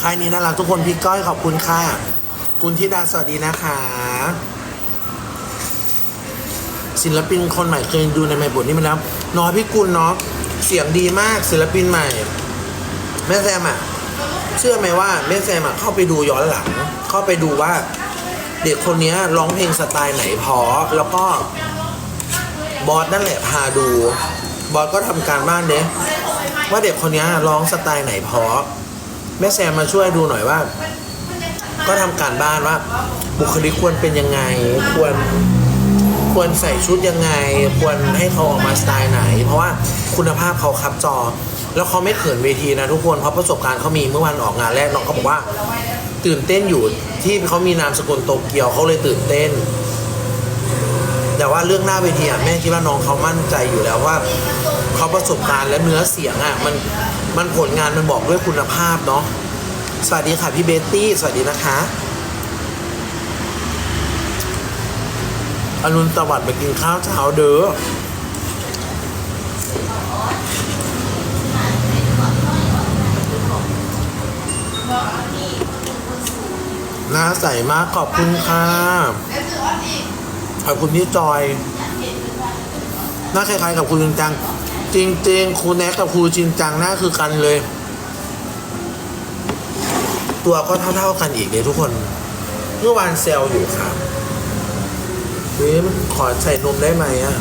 ค่ายนี้น่ารักทุกคนพี่ก้อยขอบคุณค่ะ คุณธิดาสวัสดีนะคะ ศิลปินคนใหม่เคยดูในไม่บทนี้มาแล้วน้อยพี่กุลเนาะเสียงดีมากศิลปินใหม่ แม่แซมอะเชื่อไหมว่าแม่แซมอะเข้าไปดูย้อนหลัง เข้าไปดูว่า เด็กคนนี้ร้องเพลงสไตล์ไหนพอแล้วก็บอสนั่นแหละพาดู บอสก็ทำการบ้านเด้ว่าเด็กคนนี้ร้องสไตล์ไหนพอ แม่แซมมาช่วยดูหน่อยว่า ก็ทำการบ้านว่า บุคลิกควรเป็นยังไง ควรควรใส่ชุดยังไง ควรให้เขาออกมาสไตล์ไหน เพราะว่าคุณภาพเขาคับจอ แล้วเขาไม่เขินเวทีนะทุกคนเพราะประสบการณ์เขามีเมื่อวันออกงานแรกน้องเขาบอกว่า ตื่นเต้นอยู่ที่เขามีนามสกุลโตเกียวเขาเลยตื่นเต้น แต่ว่าเรื่องหน้าเวทีอะแม่คิดว่าน้องเขามั่นใจอยู่แล้วว่าเขาประสบการณ์และเนื้อเสียงอะมัน มันผลงานมันบอกด้วยคุณภาพเนาะสวัสดีค่ะพี่เบตตี้ สวัสดีนะคะอรุณสวัสดิ์ไปกินข้าวเช้าเด้อหน้าใสมากขอบคุณค่ะขอบคุณพี่จอย หน้าคล้ายๆกับครูจริง จริงๆครูแน็กกับครูจริงจังหน้าคือกันเลย ตัวก็เท่าๆกันอีกเลยทุกคน เมื่อวานเซลอยู่ค่ะเฮ้ยขอใส่นมได้ไหมอะ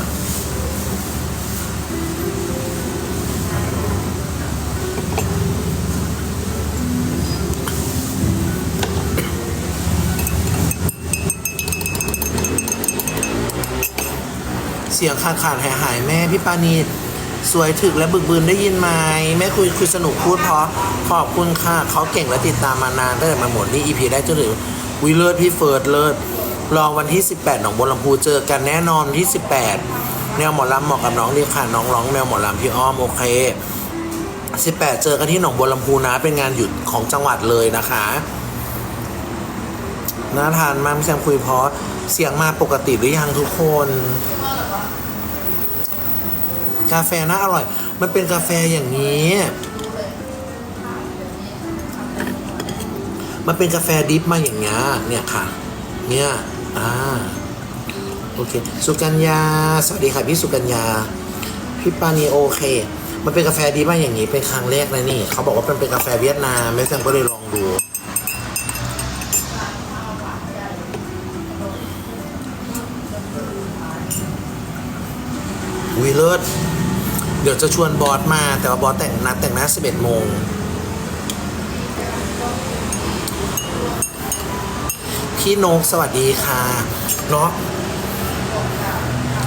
เสียงขาดขาดหายหายแม่พี่ปานี สวยถึกและบึกบืนได้ยินไหมแม่คุยคุยสนุกพูดเพราะขอบคุณค่ะเขาเก่งและติดตามมานานตั้งแต่มาหมดนี่อีพีได้จนถึงวิเลิศพี่เฟิร์ดเลิศรอวันที่ 18 หนองบัวลำพูเจอกันแน่นอนที่ 18 แนวหมอลำเหมาะกับน้องดีค่ะน้องร้องแนวหมอลำพี่อ้อมโอเค 18 เจอกันที่หนองบัวลำพูนะเป็นงานหยุดของจังหวัดเลยนะคะน่าทานมากพี่แซมคุยเพราะเสียงมาปกติหรือยังทุกคน กาแฟน่าอร่อย มันเป็นกาแฟอย่างนี้ มันเป็นกาแฟดิฟมาอย่างเงี้ยเนี่ยค่ะ เนี่ยอ่าโอเค สุกัญญา สวัสดีค่ะพี่สุกัญญา พี่ปานีโอเค มันเป็นกาแฟดิฟมาอย่างนี้ เป็นครั้งแรกนะนี่ เขาบอกว่ามันเป็นกาแฟเวียดนามแม่แซมก็เลยลองดู ดี๋ยวจะชวนบอสมาแต่ว่าบอสแต่งนัดแต่งหน้า11โมงพี่นกสวัสดีค่ะเนาะ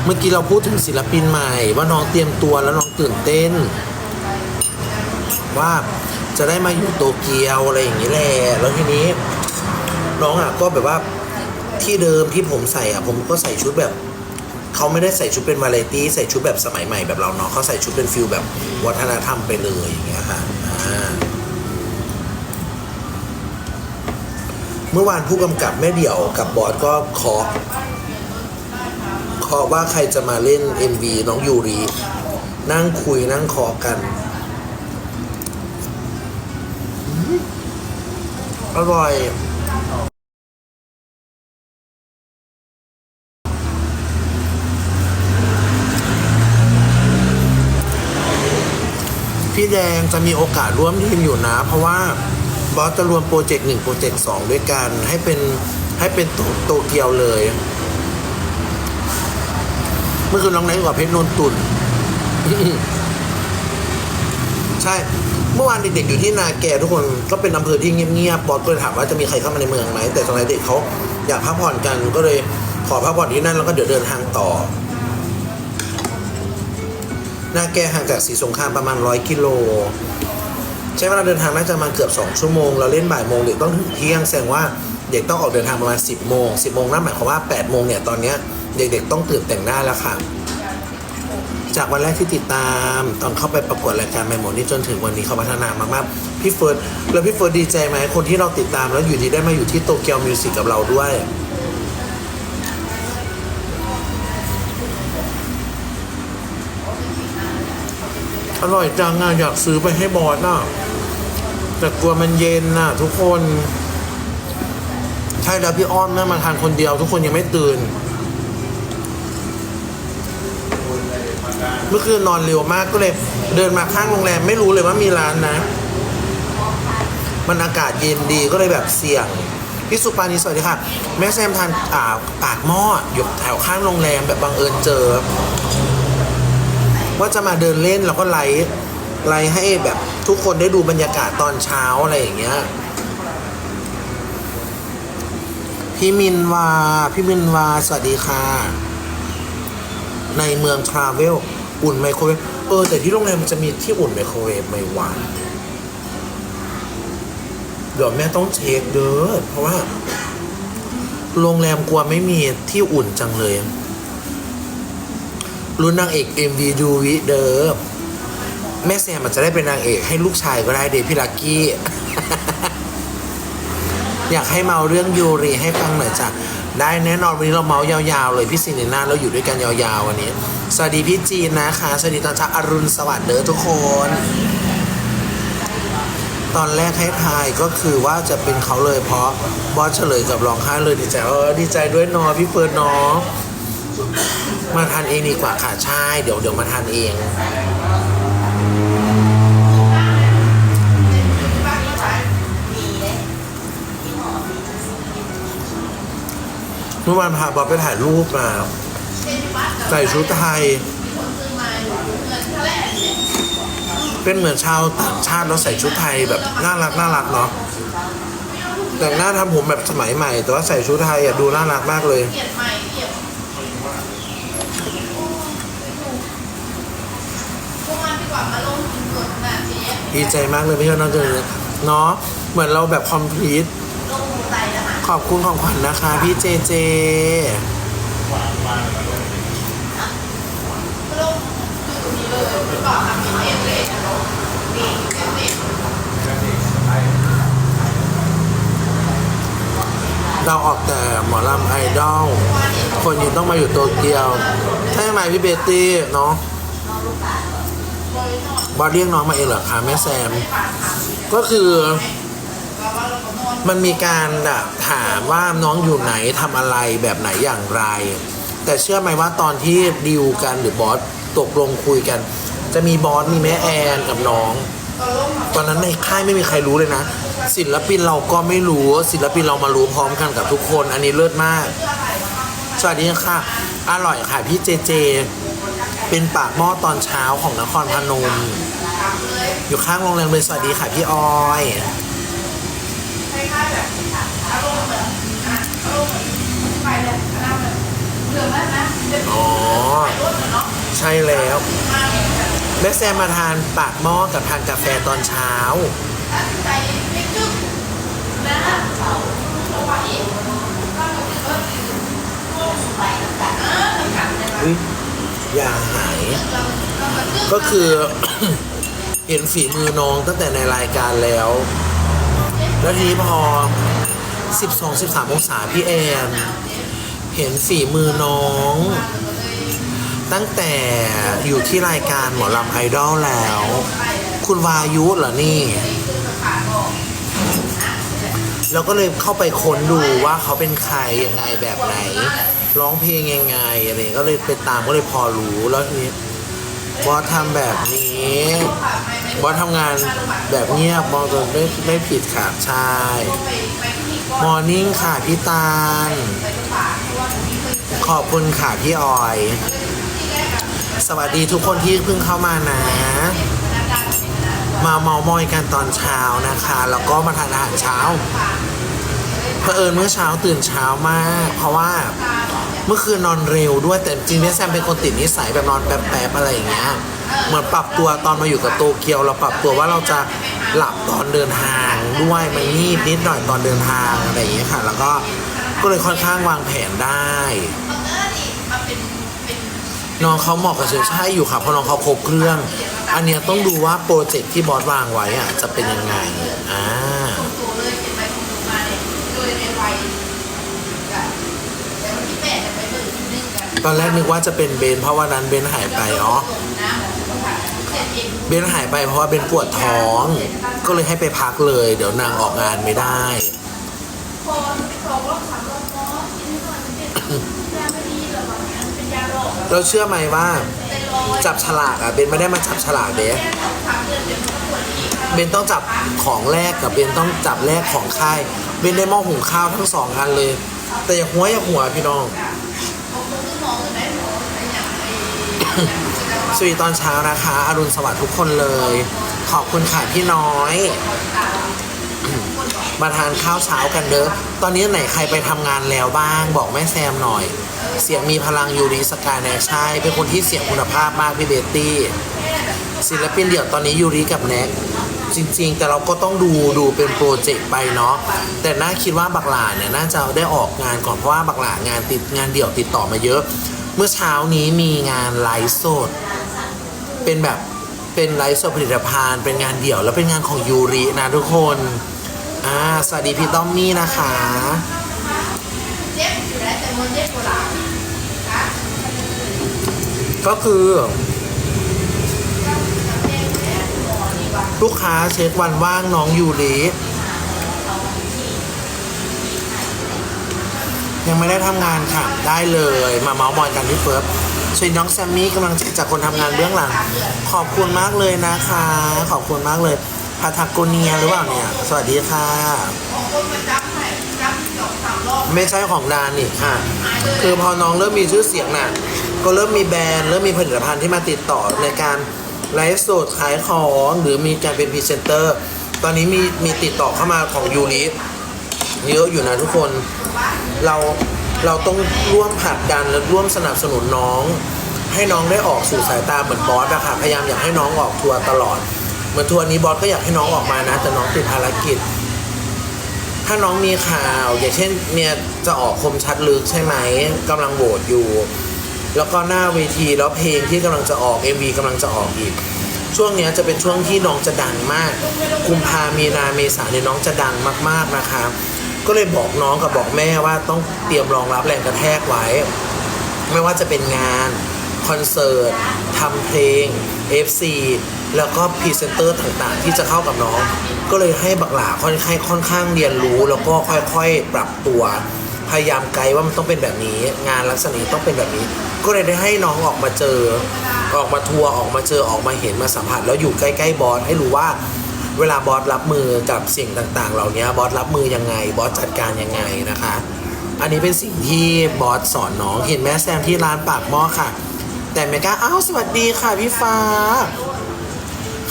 เมื่อกี้เราพูดถึงศิลปินใหม่ ว่าน้องเตรียมตัวแล้วน้องตื่นเต้น ว่าจะได้มาอยู่โตเกียวอะไรอย่างนี้แหละแล้วทีนี้ น้องอะก็แบบว่าที่เดิมที่ผมใส่อะ ผมก็ใส่ชุดแบบ เขาไม่ได้ใส่ชุดเป็นวาไรตี้ใส่ชุดแบบสมัยใหม่แบบเราเนาะเขาใส่ชุดเป็นฟิลแบบวัฒนธรรมไปเลยอย่างเงี้ยค่ะเมื่อวานผู้กำกับแม่เดี่ยวกับบอสก็ขอขอว่าใครจะมาเล่น MV น้องยูรีนั่งคุยนั่งขอกันอร่อย แดงจะมีโอกาสร่วมทีมอยู่นะ เพราะว่าบอสจะรวมโปรเจกต์หนึ่งโปรเจกต์สองด้วยกัน ให้เป็นให้เป็นโตเกียวเลย เมื่อคืนน้องไนท์กับเพชรนนตุนใช่ เมื่อวานเด็กๆอยู่ที่นาแกทุกคนก็เป็นอำเภอที่เงียบๆบอสก็เลยถามว่าจะมีใครเข้ามาในเมืองไหมแต่ตอนนี้เด็กเขาอยากพักผ่อนกันก็เลยขอพักผ่อนที่นั่นแล้วก็เดี๋ยวเดินทางต่อ นาแกห่างจากสีสงครามประมาณร้อยกิโล ใช้เวลาเดินทางน่าจะประมาณเกือบ 2 ชั่วโมง เราเล่นบ่ายโมงเด็กต้องถึงเที่ยงแสดงว่าเด็กต้องออกเดินทางประมาณ 10 โมง 10 โมงนั่นหมายความว่า 8 โมงเนี่ยตอนนี้เด็กๆต้องตื่นแต่งหน้าแล้วค่ะ จากวันแรกที่ติดตามตอนเข้าไปประกวดรายการแมหมดนี่จนถึงวันนี้เขาพัฒนามากๆพี่เฟิร์สแล้วพี่เฟิร์สดีใจไหมคนที่เราติดตามแล้วอยู่ดีได้มาอยู่ที่โตเกียวมิวสิกกับเราด้วย อร่อยจังอะอยากซื้อไปให้บอสอะแต่กลัวมันเย็นน่ะ ทุกคน ใช่แล้วพี่อ้อมน่มาทานคนเดียว ทุกคนยังไม่ตื่น เมื่อคืนนอนเร็วมากก็เลย เดินมาข้างโรงแรมไม่รู้เลยว่ามีร้านนะ มันอากาศเย็นดีก็เลยแบบเสี่ยงพี่สุปานีสวัสดีค่ะ แม่แซมทานอ่าปากหม้ออยู่แถวข้างโรงแรมแบบบังเอิญเจอ ว่าจะมาเดินเล่นแล้วก็ไลฟ์ไลฟ์ให้แบบทุกคนได้ดูบรรยากาศตอนเช้าอะไรอย่างเงี้ยพี่มินวาพี่มินวาสวัสดีค่ะ ในเมืองทราเวลอุ่นไมโครเวฟเออ แต่ที่โรงแรมมันจะมีที่อุ่นไมโครเวฟไหมวะเดี๋ยวแม่ต้องเช็คเด้อเพราะว่า โรงแรมกลัวไม่มีที่อุ่นจังเลย รุ่นนางเอก MV ดูวิเดิมแม่แซมมันจะได้เป็นนางเอกให้ลูกชายก็ได้เดพี่ลักกี้ อยากให้เมาเรื่องยูรีให้ฟังหน่อยจ้ะได้แน่นอนวันนี้เราเมายาวๆเลยพี่สินินาเราอยู่ด้วยกันยาวๆวันนี้ สวัสดีพี่จีนนะคะ สวัสดีตอนเช้าอรุณสวัสดิ์เด้อทุกคน ตอนแรกให้ทายก็คือว่าจะเป็นเขาเลยเพราะบอสเฉลยกับร้องไห้เลยดีใจเออดีใจด้วยนอพี่เฟิร์นนอ มาทานเองดีกว่าค่ะใช่เดี๋ยวเดี๋ยวมาทานเองเมื่อวานพาบอสไปถ่ายรูปมาใส่ชุดไทย เป็นเหมือนชาวต่างชาติแล้วใส่ชุดไทยแบบน่ารักน่ารักเนาะแต่งหน้าทำผมแบบสมัยใหม่ แต่ว่าใส่ชุดไทยอะดูน่ารักมากเลย กลียดใหม่เกลียดพวกมันดีกว่ามาลงทุนกดนะเจ๊ดีใจมากเลยพี่น้องเจอเนาะเหมือนเราแบบคอมพลีทลงใจนะคะขอบคุณของขวัญนะคะ พี่เจเจลงอยู่นี่เลยดีกว่าทำเป็นเอ็นเลยนะนี่เป็นเอ็นเราออกแต่หมอลำไอดอลคนอยู่ต้องมาอยู่โตเกียว ใช่ไหมพี่เบตตี้เนาะ บอสเรียกน้องมาเองเหรอคะแม่แซม ก็คือ มันมีการแบบถามว่าน้องอยู่ไหนทำอะไรแบบไหนอย่างไร แต่เชื่อไหมว่าตอนที่ดิวกันหรือบอสตกลงคุยกัน จะมีบอสมีแม่แอนกับน้อง ตอนนั้นในค่ายไม่มีใครรู้เลยนะ ศิลปินเราก็ไม่รู้ศิลปินเรามารู้พร้อมกันกับทุกคน อันนี้เลิศมาก สวัสดีค่ะ อร่อยค่ะพี่เจเจ เป็นปากหม้อตอนเช้าของนครพนม อยู่ข้างโรงแรมเลยสวัสดีค่ะพี่ออยคล้ายแบบอารมณ์เหมือนอะอารมณ์เหมือนไปเลยอารมณ์แบบเหลืองแล้วนะเดี๋ยวอ๋อรถเหมอนเนาะใช่แล้ว แม่แซมมาทานปากหม้อกับทานกาแฟตอนเช้าตัดสินใจไม่จึ๊กนะเขาเขาไหวก็รู้สึกว่าคือร่วมไปกันเออทำกันเลย อย่าหายกก็คือ เห็นฝีมือน้องตั้งแต่ในรายการแล้ว แล้วทีนี้พอ 12 13องศาพี่แอนเห็นฝีมือน้อง ตั้งแต่อยู่ที่รายการหมอลำไอดอลแล้ว คุณวายุเหรอนี่แล้วก็เลยเข้าไปค้นดูว่าเขาเป็นใครยังไงแบบไหน ร้องเพลงยังไงอะไรก็เลยไปตามก็เลยพอรู้แล้วทีนี้บอสทำแบบนี้บอสทำงานแบบเงียบมองจนไม่ไม่ผิดค่ะใช่มอร์นิ่งค่ะพี่ตาลไปทุกฝาเพราะว่าหนูมีเคยขอบคุณค่ะพี่ออย สวัสดีทุกคนที่เพิ่งเข้ามานะ มาเมามอยกันตอนเช้านะคะ แล้วก็มาทานอาหารเช้า เผอิญเมื่อเช้าตื่นเช้ามาก เพราะว่าเมื่อคืนนอนเร็วด้วยแต่จริงๆเนี่ยแซมเป็นคนติดนิสัยแบบนอนแป๊บๆอะไรอย่างเงี้ยเหมือนปรับตัวตอนมาอยู่กับโตเกียวเราปรับตัวว่าเราจะหลับตอนเดินทางด้วยมันงีบนิดหน่อยตอนเดินทางอะไรอย่างเงี้ยค่ะ แล้วก็ก็เลยค่อนข้างวางแผนได้น้องเขาเหมาะกับเชอใช่อยู่ค่ะเพราะน้องเขาครบเครื่อง อันเนี้ยต้องดูว่าโปรเจกต์ที่บอสวางไว้อะจะเป็นยังไงอ่า ตอนแรกนึกว่าจะเป็นเบน เพราะวันนั้นเบนหายไปอ๋อเบนหายไปเพราะว่าเบนปวดท้อง ก็เลยให้ไปพักเลย เดี๋ยวนางออกงานไม่ได้เราเชื่อไหมว่า จับฉลากอะเบนไม่ได้มาจับฉลากเด้เดือนเดี๋ยวมันก็ปวดอีกค่ะเบนต้องจับของแรกกับเบนต้องจับแรกของค่าย เบนได้มอหุงข้าวทั้งสองอันเลย แต่อย่าหัวอย่าหัวพี่น้อง บางคนก็มองกันได้หมอไอ้อย่างไอ้ สวีตอนเช้านะคะ อรุณสวัสดิ์ทุกคนเลย ขอบคุณค่ะพี่น้อย มาทานข้าวเช้ากันเด้อ ตอนนี้ไหนใครไปทำงานแล้วบ้าง บอกแม่แซมหน่อย เสียงมีพลังยูริสกายแนใช่ เป็นคนที่เสียงคุณภาพมากพี่เบตตี้ ศิลปินเดี่ยวตอนนี้ยูริกับแน็กจริงๆ แต่เราก็ต้องดูดูเป็นโปรเจกต์ไปเนาะแต่น่าคิดว่าบักหลาเนี่ยน่าจะได้ออกงานก่อนเพราะว่าบักหลางานติดงานเดี่ยวติดต่อมาเยอะ มื่อเช้านี้มีงานไลฟ์สด เป็นแบบเป็นไลฟ์สดผลิตภัณฑ์ เป็นงานเดี่ยวแล้วเป็นงานของยูรินะทุกคนอ่าสวัสดีพี่ต้อมมี่นะคะเจ็บอยู่แล้วแต่มันเจ็บกว่าหลังนะก็คือ ลูกค้าเช็ควันว่างน้องยูริ ยังไม่ได้ทำงานค่ะ ได้เลยมาเมาส์มอยกันที่เฟิร์สช่วยน้องแซมมี่กำลังจากคนทำงานเบื้องหลัง ขอบคุณมากเลยนะคะ ขอบคุณมากเลยพาทาโกเนียหรือเปล่าเนี่ย สวัสดีค่ะของคนมาจับให้จับสองสามรอบไม่ใช่ของดานนี่ค่ะ คือพอน้องเริ่มมีชื่อเสียงน่ะ ก็เริ่มมีแบรนด์เริ่มมีผลิตภัณฑ์ที่มาติดต่อในการไลฟ์สดขายของหรือมีการเป็นพรีเซนเตอร์ ตอนนี้มีมีติดต่อเข้ามาของยูริเยอะอยู่นะทุกคน เราเราต้องร่วมผลักดันและร่วมสนับสนุนน้อง ให้น้องได้ออกสู่สายตาเหมือนบอสอะค่ะพยายามอยากให้น้องออกทัวร์ตลอด เหมือนทัวร์นี้บอสก็อยากให้น้องออกมานะ แต่น้องติดภารกิจ ถ้าน้องมีข่าว อย่างเช่นเนี่ยจะออกคมชัดลึกใช่ไหมกำลังโหวตอยู่ แล้วก็หน้าเวทีแล้วเพลงที่กำลังจะออก MV กำลังจะออกอีกช่วงนี้จะเป็นช่วงที่น้องจะดังมาก กุมภามีนาเมษาเนี่ยน้องจะดังมากๆนะคะ ก็เลยบอกน้องกับบอกแม่ว่าต้องเตรียมรองรับแรงกระแทกไว้ ไม่ว่าจะเป็นงานคอนเสิร์ตทำเพลง FC แล้วก็พรีเซนเตอร์ต่างๆ ที่จะเข้ากับน้อง ก็เลยให้บักหลาค่อนข้างค่อนข้างเรียนรู้ แล้วก็ค่อยๆปรับตัว พยายามไกด์ว่ามันต้องเป็นแบบนี้ งานลักษณะต้องเป็นแบบนี้ ก็เลยได้ให้น้องออกมาเจอ ออกมาทัวร์ออกมาเจอออกมาเห็นมาสัมผัสแล้วอยู่ใกล้ๆบอสให้รู้ว่า เวลาบอสรับมือกับสิ่งต่างๆ เหล่านี้บอสรับมือยังไง บอสจัดการยังไงนะคะ อันนี้เป็นสิ่งที่บอสสอนน้องเห็นแม่แซมที่ร้านปากหม้อค่ะ แต่ไม่ก้าอ้าวสวัสดีค่ะพี่ฟ้า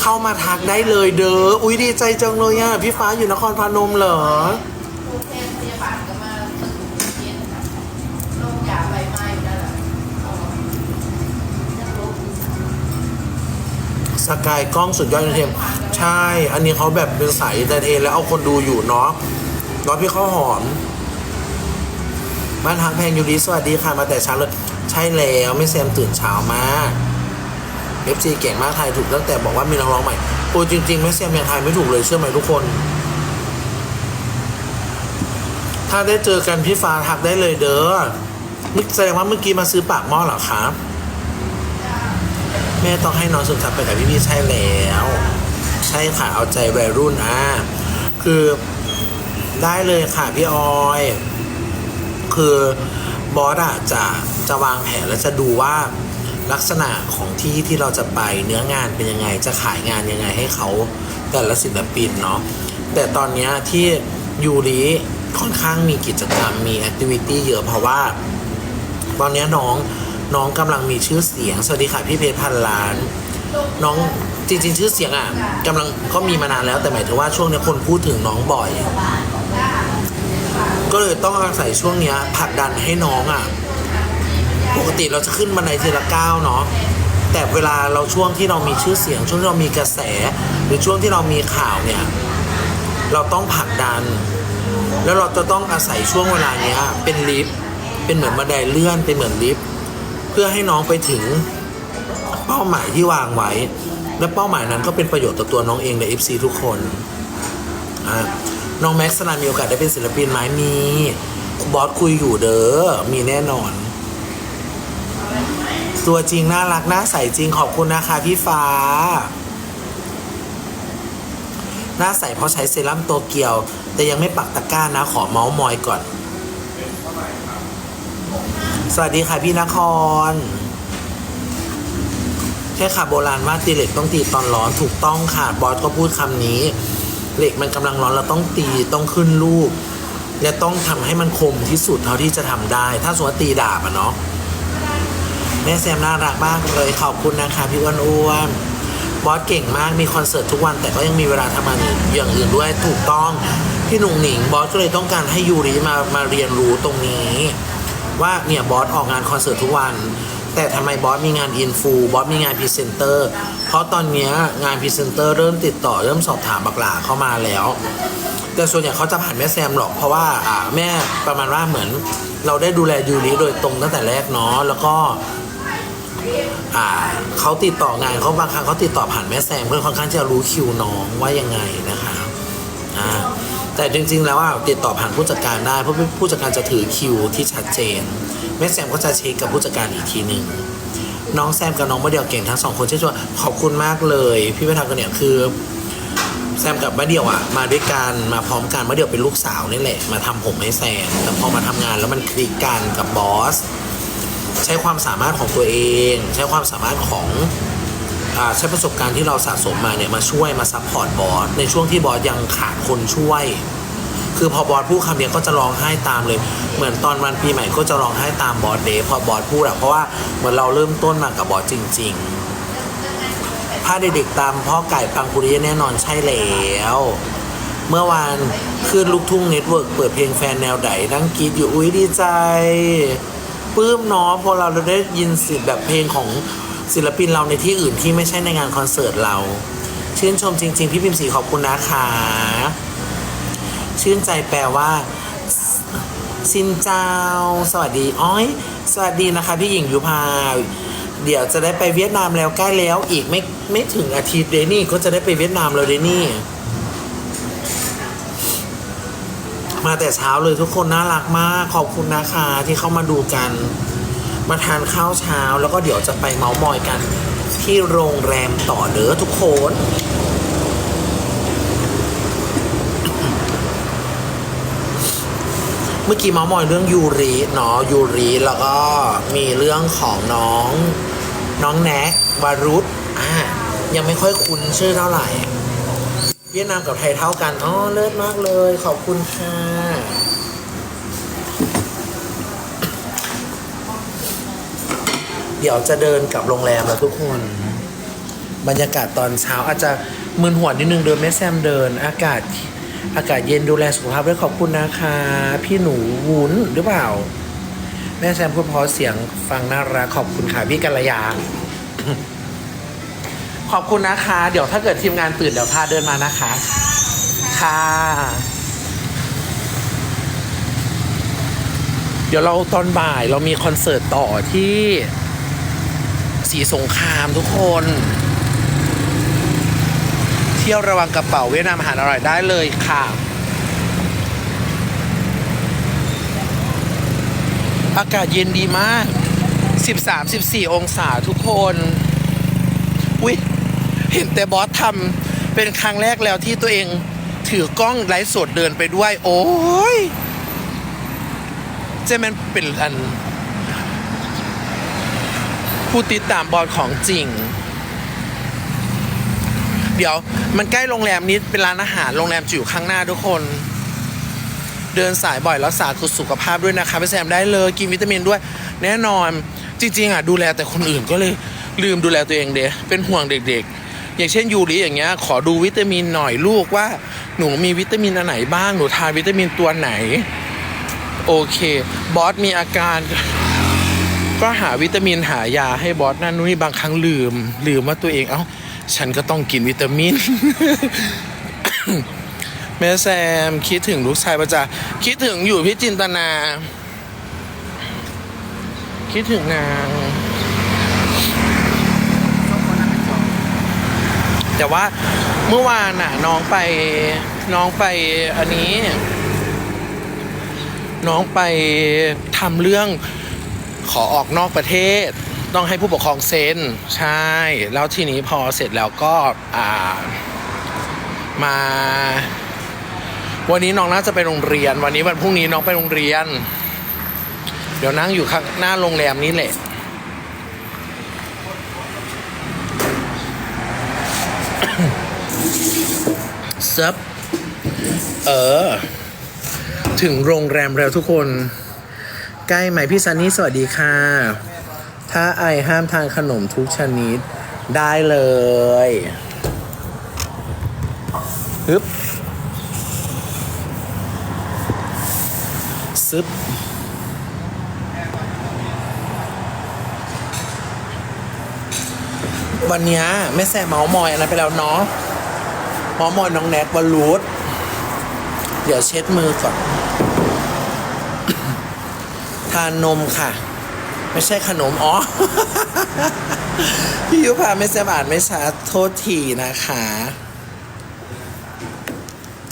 เข้ามาทักได้เลยเด้ออุ้ยดีใจจังเลยอะพี่ฟ้าอยู่นครพนมเหรอผู้แทนพยาบาลก็มาตึกเรียนค่ะโรคยาใบไม้อยู่นั่นแหละสกายกล้องสุดยอดเทม ใช่ อันนี้เขาแบบเป็นสายเอนเตอร์เทนแล้วเอาคนดูอยู่เนาะน้องพี่ข้าวหอม บ้านทางแพงยูริสวัสดีค่ะมาแต่เช้าเลยใช่แล้วไม่แซมตื่นเช้ามากเอฟซีเก่งมากไทยถูกตั้งแต่บอกว่ามีนักร้องใหม่โอ้จริงๆไม่แซมยังไทยไม่ถูกเลยเชื่อไหมทุกคน ถ้าได้เจอกันพี่ฟ้าทักได้เลยเด้อมึกแสดงว่าเมื่อกี้มาซื้อปากหม้อเหรอครับแม่ต้องให้น้องสุดทับไปกับพี่พี่ใช่แล้ว ค่ะ เอาใจวัยรุ่นอะคือได้เลยค่ะพี่ออย คือบอสอะจะจะวางแผนและจะดูว่าลักษณะของที่ที่เราจะไปเนื้องานเป็นยังไง จะขายงานยังไงให้เขาแต่ละศิลปินเนาะแต่ตอนนี้ที่ยูริค่อนข้างมีกิจกรรมมีแอคทิวิตี้เยอะเพราะว่า ตอนนี้น้องน้องกำลังมีชื่อเสียง สวัสดีค่ะพี่เพชรพันล้าน น้อง จริงๆ ชื่อเสียงอะกำลังก็มีมานานแล้วแต่หมายถึงว่าช่วงนี้คนพูดถึงน้องบ่อย ก็เลยต้องอาศัยช่วงเนี้ยผลักดันให้น้องอะปกติเราจะขึ้นบันไดทีละก้าวเนาะแต่เวลาเราช่วงที่เรามีชื่อเสียง ช่วงที่เรามีกระแส หรือช่วงที่เรามีข่าวเนี่ย เราต้องผลักดัน แล้วเราจะต้องอาศัยช่วงเวลาเนี้ย เป็นลิฟต์เป็นเหมือนบันไดเลื่อนเป็นเหมือนลิฟต์เพื่อให้น้องไปถึงเป้าหมายที่วางไว้ และเป้าหมายนั้นก็เป็นประโยชน์ต่อตัวน้องเองและ FC ทุกคนอะน้องแม็กซ์นามีโอกาสได้เป็นศิลปินไหมมีบอสคุยอยู่เด้อมีแน่นอน ตัวจริงน่ารักน่าใสจริงขอบคุณนะคะพี่ฟ้า หน้าใสเพราะใช้เซรั่มโตเกียว แต่ยังไม่ปักตะกร้านะขอเมาส์มอยก่อน สวัสดีค่ะพี่นคร แค่ค่ะโบราณว่าตีเหล็กต้องตีตอนร้อนถูกต้องค่ะบอสก็พูดคำนี้ เหล็กมันกำลังร้อนเราต้องตีต้องขึ้นลูกและต้องทำให้มันคมที่สุดเท่าที่จะทำได้ ถ้าสมมติว่าตีดาบอะเนาะแม่แซมน่ารักมากเลยขอบคุณนะคะพี่อ้วนอ้วนบอสเก่งมากมีคอนเสิร์ตทุกวันแต่ก็ยังมีเวลาทำงานอย่างอื่นด้วยถูกต้องพี่หนุ่งหนิงบอสก็เลยต้องการให้ยูริมามาเรียนรู้ตรงนี้ ว่าเนี่ยบอสออกงานคอนเสิร์ตทุกวัน แต่ทำไมบอสมีงานอินฟูบอสมีงานพรีเซนเตอร์ เพราะตอนนี้งานพรีเซนเตอร์เริ่มติดต่อเริ่มสอบถามบักหลาเข้ามาแล้ว แต่ส่วนใหญ่เขาจะผ่านแม่แซมหรอกเพราะว่าแม่ประมาณว่าเหมือน เราได้ดูแลยูริโดยตรงตั้งแต่แรกเนาะแล้วก็เขาติดต่องานเขาบางครั้งเขาติดต่อผ่านแม่แซมเพื่อค่อนข้างจะรู้คิวน้องว่ายังไงนะคะอ่า แต่จริงๆ แล้วอะติดต่อผ่านผู้จัดการได้ เพราะผู้จัดการจะถือคิวที่ชัดเจนแม่แซมก็จะเช็คกับผู้จัดการอีกทีหนึ่งน้องแซมกับน้องมะเดี่ยวเก่งทั้งสองคนช่วยๆขอบคุณมากเลย พี่ไปทำกันเนี่ยคือแซมกับมะเดี่ยวอะมาด้วยกันมาพร้อมกันมะเดี่ยวเป็นลูกสาวนี่แหละมาทำผมให้แซมแต่พอมาทำงานแล้วมันคลิกกันกับบอสใช้ความสามารถของตัวเอง ใช้ความสามารถของ ใช้ประสบการณ์ที่เราสะสมมาเนี่ยมาช่วยมาซัพพอร์ตบอสในช่วงที่บอสยังขาดคนช่วย คือพอบอสพูดคำเนี้ยก็จะร้องไห้ตามเลย เหมือนตอนวันปีใหม่ก็จะร้องไห้ตามบอสเดย์พอบอสพูดอะเพราะว่าเหมือนเราเริ่มต้นมากับบอสจริง ๆ ถ้าเด็กๆตามพ่อไก่ปังปุริยแน่นอนใช่แล้วเมื่อวานขึ้นลูกทุ่งเน็ตเวิร์กเปิดเพลงแฟนแนวไหนนั่งกรีดอยู่อุ้ยดีใจปลื้มเนาะพอเราได้ยินเสิแบบเพลงของ ศิลปินเราในที่อื่นที่ไม่ใช่ในงานคอนเสิร์ตเรา ชื่นชมจริง ๆ พี่พิมพ์สีขอบคุณนะคะชื่นใจแปลว่าสินเจ้า สวัสดีอ้อย สวัสดีนะคะ พี่หญิงยุพาเดี๋ยวจะได้ไปเวียดนามแล้วใกล้แล้วอีกไม่ไม่ถึงอาทิตย์เดนี่ก็จะได้ไปเวียดนามแล้วเดนี่ มาแต่เช้าเลยทุกคนน่ารักมาก ขอบคุณนะคะที่เข้ามาดูกัน มาทานข้าวเช้า แล้วก็เดี๋ยวจะไปเมาส์มอยกันที่โรงแรมต่อเด้อทุกคนเมื่อกี้เมาส์มอยเรื่องยูริเนาะยูริแล้วก็มีเรื่องของน้องน้องแน็กวารุตอ่ายังไม่ค่อยคุ้นชื่อเท่าไหร่เวียดนามกับไทยเท่ากัน อ๋อ เลิศมากเลย ขอบคุณค่ะ เดี๋ยวจะเดินกลับโรงแรมแล้วทุกคน บรรยากาศตอนเช้าอาจจะมึนหัวนิดนึงเดินแม่แซมเดิน อากาศ อากาศเย็นดูแลสุขภาพด้วยขอบคุณนะคะ พี่หนูวุ้นหรือเปล่า แม่แซมพูดเพอเสียงฟังน่ารักขอบคุณค่ะพี่กัลยาขอบคุณนะคะ เดี๋ยวถ้าเกิดทีมงานตื่นเดี๋ยวพาเดินมานะคะ ค่ะ เดี๋ยวเราตอนบ่ายเรามีคอนเสิร์ตต่อที่ สีสงครามทุกคน เที่ยวระวังกระเป๋าเวียดนามอาหารอร่อยได้เลยค่ะอากาศเย็นดีมาก 13-14 องศาทุกคน อุ้ยเห็นแต่บอสทำเป็นครั้งแรกแล้วที่ตัวเองถือกล้องไลฟ์สดเดินไปด้วย โอ้ยเจะมันเป็นอัน ผู้ติดตามบอลของจริง เดี๋ยวมันใกล้โรงแรมนี้เป็นร้านอาหารโรงแรมจะอยู่ข้างหน้าทุกคน เดินสายบ่อยรักษาสุขภาพด้วยนะคะไปแซมได้เลยกินวิตามินด้วย แน่นอนจริงๆอะดูแลแต่คนอื่นก็เลยลืมดูแลตัวเองเดะเป็นห่วงเด็ก ๆ อย่างเช่นยูริอย่างเงี้ยขอดูวิตามินหน่อยลูกว่าหนูมีวิตามินอันไหนบ้างหนูทานวิตามินตัวไหน โอเค บอสมีอาการ ก็หาวิตามินหายาให้บอสนั่นนู่นนี่บางครั้งลืม ลืมว่าตัวเองเอ้า ฉันก็ต้องกินวิตามิน แม่แซมคิดถึงลูกชายประจาคิดถึงอยู่พี่จินตนา คิดถึงนางแต่ว่าเมื่อวานน่ะ น้องไปน้องไปอันนี้ น้องไปทำเรื่อง ขอออกนอกประเทศ ต้องให้ผู้ปกครองเซ็นใช่ แล้วทีนี้พอเสร็จแล้วก็อ่ามา วันนี้น้องน่าจะไปโรงเรียน วันนี้วันพรุ่งนี้น้องไปโรงเรียน เดี๋ยวนั่งอยู่ข้างหน้าโรงแรมนี้แหละเซับเออ ถึงโรงแรมแล้วทุกคน ใกล้ไหมพี่ซันนี่สวัสดีค่ะ ถ้าไอห้ามทานขนมทุกชนิดได้เลยฮึบซึบวันนี้ยแม่แซ่เมาส์มอยอะไรไปแล้วเนาะเมาส์มอยน้องแนทวอลลูดเดี๋ยวเช็ดมือก่อน ทานนมค่ะ ไม่ใช่ขนม อ๋อ พี่ยุพาไม่สบาดไม่ชัดโทษทีนะคะ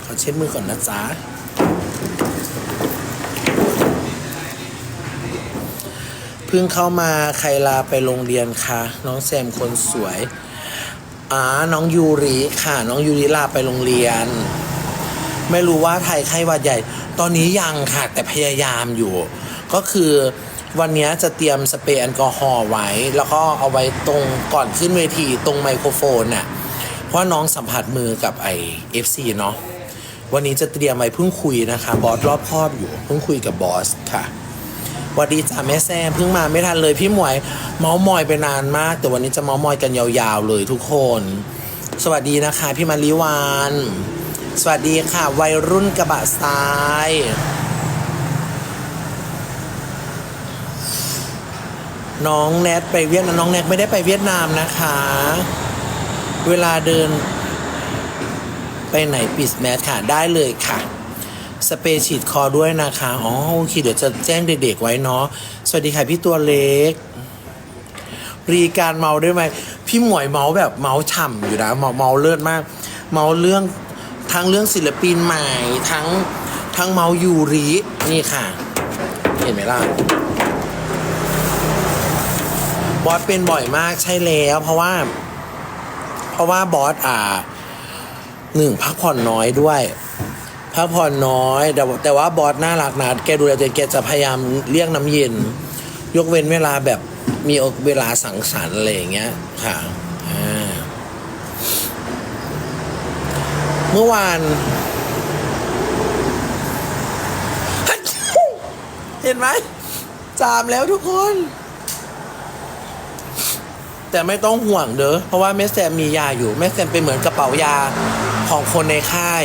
ขอเช็ดมือก่อนนะจ๊ะเพิ่งเข้ามาใครลาไปโรงเรียนคะน้องแซมคนสวยอ่าน้องยูริค่ะ น้องยูริลาไปโรงเรียน ไม่รู้ว่าไทยไข้หวัดใหญ่ ตอนนี้ยังค่ะ แต่พยายามอยู่ ก็คือวันนี้จะเตรียมสเปรย์แอลกอฮอล์ไว้ แล้วก็เอาไว้ตรงก่อนขึ้นเวทีตรงไมโครโฟนน่ะเพราะน้องสัมผัสมือกับไอเอฟซีเนาะวันนี้จะเตรียมไว้เพิ่งคุยนะคะบอสรอบครอบอยู่เพิ่งคุยกับบอสค่ะสวัสดีจ้าแม่แซมเพิ่งมาไม่ทันเลยพี่หมวย เมาส์มอยไปนานมาก แต่วันนี้จะเมาส์มอยกันยาวๆเลยทุกคน สวัสดีนะคะ พี่มาริวาน สวัสดีค่ะ วัยรุ่นกระบะทราย น้องแนทไปเวียดนามน้องแนทไม่ได้ไปเวียดนามนะคะ เวลาเดิน ไปไหนปิดแมสค่ะได้เลยค่ะสเปรย์ฉีดคอด้วยนะคะ อ๋อโอเคเดี๋ยวจะแจ้งเด็กๆไว้เนาะ สวัสดีค่ะพี่ตัวเล็ก รีการเมาด้วยไหม พี่หมวยเมาแบบเมาฉ่ำอยู่นะ เมาเมาเลือดมาก เมาเรื่องทั้งเรื่องศิลปินใหม่ทั้งทั้งเมายูริ นี่ค่ะ เห็นไหมล่ะ บอสเป็นบ่อยมากใช่แล้ว เพราะว่า เพราะว่าบอสอ่าหนึ่งพักผ่อนน้อยด้วยพักผ่อนน้อย แต่ว่าแต่ว่าบอสน่ารักนะแกดูแลตัวเองแกจะพยายามเลี่ยงน้ำเย็น ยกเว้นเวลาแบบมีเวลาสังสรรค์อะไรอย่างเงี้ยค่ะเมื่อวานเห็นไหมจามแล้วทุกคน แต่ไม่ต้องห่วงเด้อเพราะว่าแม่แซมมียาอยู่แม่แซมเป็นเหมือนกระเป๋ายาของคนในค่าย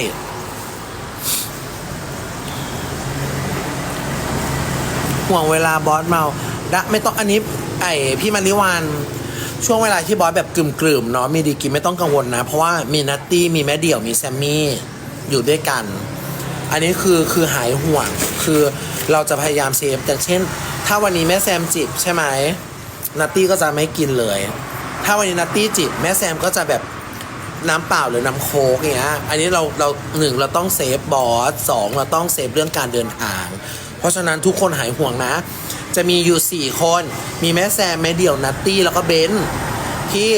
ห่วงเวลาบอสเมาดะไม่ต้องอันนี้ ไอพี่มาริวานช่วงเวลาที่บอสแบบกลุ่มๆเนาะมีดีกินไม่ต้องกังวลนะ เพราะว่ามีนัตตี้มีแม่เดี่ยวมีแซมมี่อยู่ด้วยกัน อันนี้คือคือหายห่วงคือเราจะพยายามเซฟอย่เช่น ถ้าวันนี้แม่แซมจิบใช่ไหม นัตตี้ก็จะไม่กินเลย ถ้าวันนี้นัตตี้จิบแม่แซมก็จะแบบน้ำเปล่าหรือน้ำโค้กอย่างเงี้ย อันนี้เราเราหนึ่งเราต้องเซฟบอสสองเราต้องเซฟเรื่องการเดินทาง เพราะฉะนั้นทุกคนหายห่วงนะ จะมีอยู่สี่คน มีแม่แซมแม่เดี่ยวนัตตี้แล้วก็เบนที่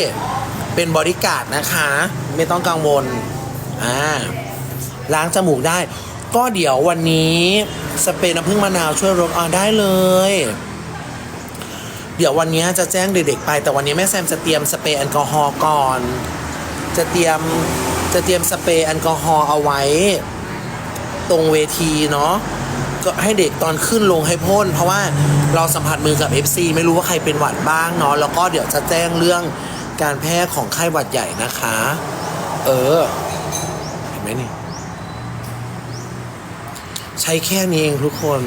เป็นบริการดนะคะ ไม่ต้องกังวล อ่า ล้างจมูกได้ ก็เดี๋ยววันนี้สเปรย์น้ำผึ้งมะนาวช่วยลดอ่อนได้เลย เดี๋ยววันนี้จะแจ้งเด็กๆไป แต่วันนี้แม่แซมจะเตรียมสเปรย์แอลกอฮอล์ก่อน จะเตรียมจะเตรียมสเปรย์แอลกอฮอล์เอาไว้ ตรงเวทีเนาะก็ให้เด็กตอนขึ้นลงให้พ่นเพราะว่าเราสัมผัสมือกับ FC ไม่รู้ว่าใครเป็นหวัดบ้างเนาะแล้วก็เดี๋ยวจะแจ้งเรื่องการแพร่ของไข้หวัดใหญ่นะคะ เออ เห็นไหมนี่ ใช้แค่นี้เองทุกคน